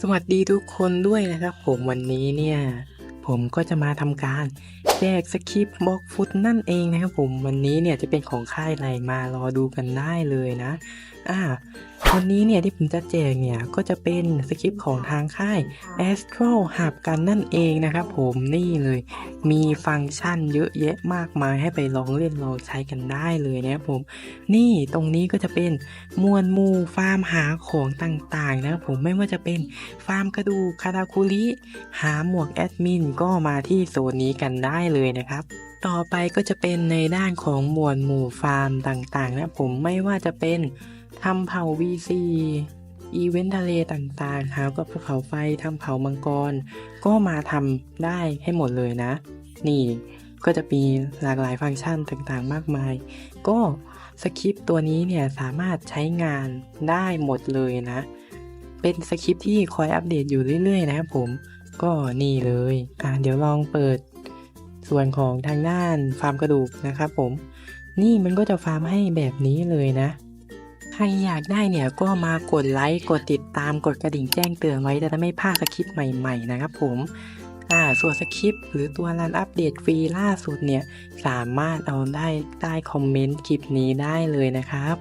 สวัสดีทุกคนด้วยนะครับ ผมวันนี้เนี่ย ผมก็จะมาทำการ แจกสคริปต์บล็อกฟุตนั่นเองนะครับผมวันนี้เนี่ยจะเป็นของค่ายอะไรมารอดูกันได้เลยนะอ่าวันนี้เนี่ยที่ผมจะแจกเนี่ยก็จะเป็นสคริปต์ของทางค่าย Astral หับกันนั่นเองนะครับผมนี่เลยมีฟังก์ชันเยอะแยะมากมายให้ไปลองเล่นลองใช้กันได้เลยนะครับผม นี่ตรงนี้ก็จะเป็นมวลมูฟาร์มหาของต่างๆนะครับผมไม่ว่าจะเป็นฟาร์มกระดูกคาราคุริหาหมวกแอดมินก็มาที่โซนนี้กันได้เลยนะครับ ต่อไปก็จะเป็นในด้านของหมวดหมู่ฟาร์มต่างๆนะผมไม่ว่าจะเป็นทำเผา VC อีเวนต์ทะเลต่างๆหากับภูเขาไฟทำเผามังกร ก็มาทำได้ให้หมดเลยนะ นี่ก็จะมีหลากหลายฟังก์ชันต่างๆ มากมาย ก็สคริปต์ตัวนี้เนี่ยสามารถใช้งานได้หมดเลยนะ เป็นสคริปต์ที่คอยอัปเดตอยู่เรื่อยๆ นะครับผม ก็นี่เลย อ่าเดี๋ยวลองเปิด ส่วนของทางด้านฟาร์มกระดูกนะครับผม นี่มันก็จะฟาร์มให้แบบนี้เลยนะ ใครอยากได้เนี่ยก็มากดไลค์กดติดตามกดกระดิ่งแจ้งเตือนไว้จะได้ไม่พลาดสคริปต์ใหม่ๆนะครับผมอ่าส่วนสคริปต์หรือตัวรันอัปเดตฟรีล่าสุดเนี่ย สามารถเอาได้ใต้คอมเมนต์คลิปนี้ได้เลยนะครับ